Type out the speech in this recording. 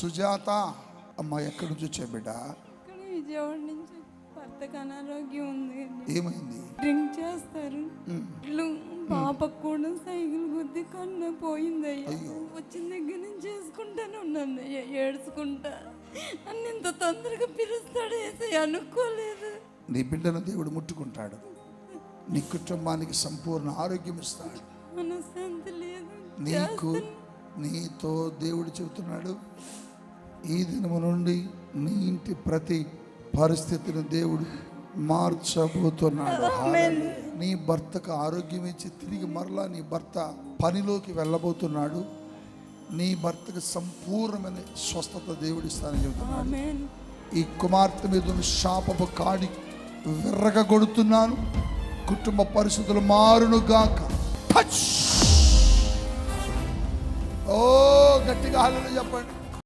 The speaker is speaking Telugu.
సుజాత అమ్మ ఎక్కడి నుంచి వచ్చే బిడ్డ? విజయవాడ నుంచి భర్తకు అనారోగ్యం ఉంది. ఏమైంది? డ్రింక్ చేస్తారు. ఇల్లు పాపకు కూడా సైకిల్ గుద్ది కన్న పోయింది వచ్చిన దగ్గర నుంచి చేసుకుంటానే ఉన్నాను ఏడ్చుకుంటా. నన్ను ఇంత తొందరగా పిలుస్తాడు వేసి అనుకోలేదు. నీ బిడ్డను దేవుడు ముట్టుకుంటాడు. నీ కుటుంబానికి సంపూర్ణ ఆరోగ్యం ఇస్తాడు. మనశ్శాంతి లేదు. నీకు నీతో దేవుడు చెబుతున్నాడు. ఈ దినము నుండి నీ ఇంటి ప్రతి పరిస్థితిని దేవుడు మార్చబోతున్నాడు. నీ భర్తకు ఆరోగ్యం ఇచ్చి తిరిగి మరలా నీ భర్త పనిలోకి వెళ్ళబోతున్నాడు. నీ భర్తకు సంపూర్ణమైన స్వస్థత దేవుడిస్తానని చెబుతున్నాడు ఈ కుమార్తె మీద ఉన్న శాపపు కాడి విర్రగొడుతున్నాను కుటుంబ పరిస్థితులు మారును గాక. టచ్ ఓ గట్టిగా హల్లు చెప్పండి.